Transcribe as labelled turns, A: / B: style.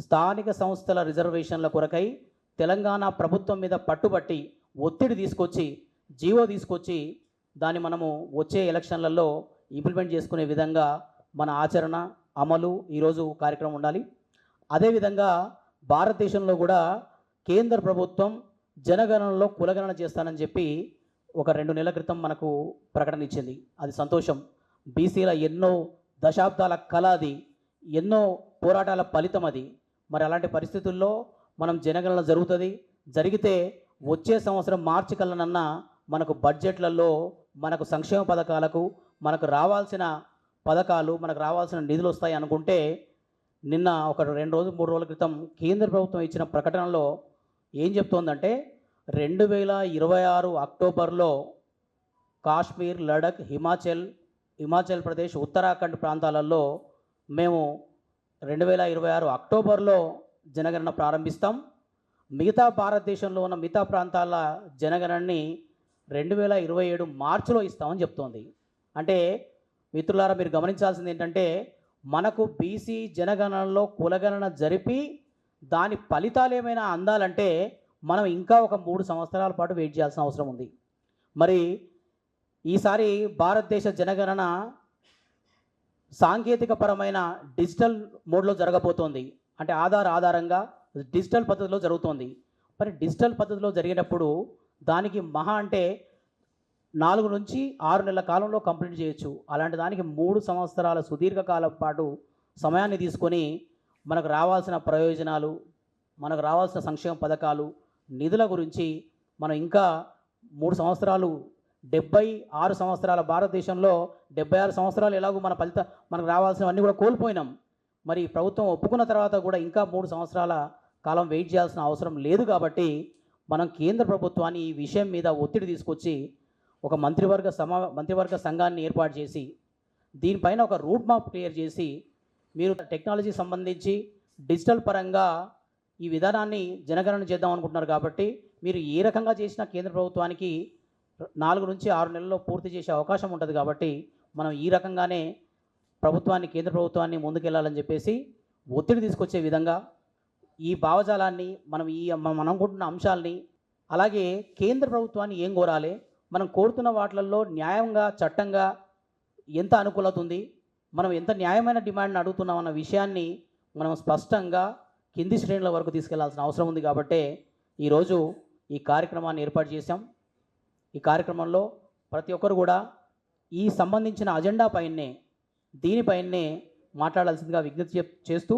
A: స్థానిక సంస్థల రిజర్వేషన్ల కొరకై తెలంగాణ ప్రభుత్వం మీద పట్టుబట్టి ఒత్తిడి తీసుకొచ్చి జీవో తీసుకొచ్చి దాన్ని మనము వచ్చే ఎలక్షన్లలో ఇంప్లిమెంట్ చేసుకునే విధంగా మన ఆచరణ అమలు ఈరోజు కార్యక్రమం ఉండాలి. అదేవిధంగా భారతదేశంలో కూడా కేంద్ర ప్రభుత్వం జనగణనలో కులగణన చేస్తానని చెప్పి ఒక రెండు నెలల క్రితం మనకు ప్రకటన ఇచ్చింది. అది సంతోషం. బీసీల ఎన్నో దశాబ్దాల కళ అది ఎన్నో పోరాటాల ఫలితం అది. మరి అలాంటి పరిస్థితుల్లో మనం జనగణన జరుగుతుంది. జరిగితే వచ్చే సంవత్సరం మార్చి కల్లనన్న మనకు బడ్జెట్లలో మనకు సంక్షేమ పథకాలకు మనకు రావాల్సిన పథకాలు మనకు రావాల్సిన నిధులు వస్తాయి అనుకుంటే నిన్న ఒక రెండు రోజులు మూడు రోజుల క్రితం కేంద్ర ప్రభుత్వం ఇచ్చిన ప్రకటనలో ఏం చెప్తోందంటే రెండు వేల ఇరవై ఆరు అక్టోబర్లో కాశ్మీర్ లడఖ్ హిమాచల్ హిమాచల్ ప్రదేశ్ ఉత్తరాఖండ్ ప్రాంతాలలో మేము రెండు వేల ఇరవై ఆరు అక్టోబర్లో జనగణన ప్రారంభిస్తాం. మిగతా భారతదేశంలో ఉన్న మిగతా ప్రాంతాల జనగణనని రెండు వేల ఇరవై ఏడు మార్చిలో ఇస్తామని చెప్తోంది. అంటే మిత్రులారా మీరు గమనించాల్సింది ఏంటంటే మనకు బీసీ జనగణనలో కులగణన జరిపి దాని ఫలితాలు ఏమైనా అందాలంటే మనం ఇంకా ఒక మూడు సంవత్సరాల పాటు వెయిట్ చేయాల్సిన అవసరం ఉంది. మరి ఈసారి భారతదేశ జనగణన సాంకేతిక పరమైన డిజిటల్ మోడ్లో జరగబోతోంది. అంటే ఆధార్ ఆధారంగా డిజిటల్ పద్ధతిలో జరుగుతోంది. మరి డిజిటల్ పద్ధతిలో జరిగినప్పుడు దానికి మహా అంటే నాలుగు నుంచి ఆరు నెలల కాలంలో కంప్లీట్ చేయొచ్చు. అలాంటి దానికి మూడు సంవత్సరాల సుదీర్ఘకాలం పాటు సమయాన్ని తీసుకొని మనకు రావాల్సిన ప్రయోజనాలు మనకు రావాల్సిన సంక్షేమ పథకాలు నిధుల గురించి మనం ఇంకా మూడు సంవత్సరాలు డెబ్బై ఆరు సంవత్సరాల భారతదేశంలో డెబ్బై ఆరు సంవత్సరాలు ఎలాగో మన ఫలిత మనకు రావాల్సినవన్నీ కూడా కోల్పోయినాం. మరి ప్రభుత్వం ఒప్పుకున్న తర్వాత కూడా ఇంకా మూడు సంవత్సరాల కాలం వెయిట్ చేయాల్సిన అవసరం లేదు కాబట్టి మనం కేంద్ర ప్రభుత్వాన్ని ఈ విషయం మీద ఒత్తిడి తీసుకొచ్చి ఒక మంత్రివర్గ సమా మంత్రివర్గ సంఘాన్ని ఏర్పాటు చేసి దీనిపైన ఒక రూట్ మ్యాప్ క్లియర్ చేసి మీరు టెక్నాలజీ సంబంధించి డిజిటల్ పరంగా ఈ విధానాన్ని జనగణన చేద్దాం అనుకుంటున్నారు కాబట్టి మీరు ఏ రకంగా చేసినా కేంద్ర ప్రభుత్వానికి నాలుగు నుంచి ఆరు నెలల్లో పూర్తి చేసే అవకాశం ఉంటుంది కాబట్టి మనం ఈ రకంగానే ప్రభుత్వాన్ని కేంద్ర ప్రభుత్వాన్ని ముందుకెళ్ళాలని చెప్పేసి ఒత్తిడి తీసుకొచ్చే విధంగా ఈ భావజాలాన్ని మనం ఈ మనం అనుకుంటున్న అంశాలని అలాగే కేంద్ర ప్రభుత్వాన్ని ఏం కోరాలి మనం కోరుతున్న వాటిలలో న్యాయంగా చట్టంగా ఎంత అనుకూలత ఉంది మనం ఎంత న్యాయమైన డిమాండ్ని అడుగుతున్నాం అన్న విషయాన్ని మనం స్పష్టంగా కింది శ్రేణుల వరకు తీసుకెళ్ళాల్సిన అవసరం ఉంది కాబట్టే ఈరోజు ఈ కార్యక్రమాన్ని ఏర్పాటు చేశాం. ఈ కార్యక్రమంలో ప్రతి ఒక్కరు కూడా ఈ సంబంధించిన అజెండా పైనే దీనిపైనే మాట్లాడాల్సిందిగా విజ్ఞప్తి చెప్- చేస్తూ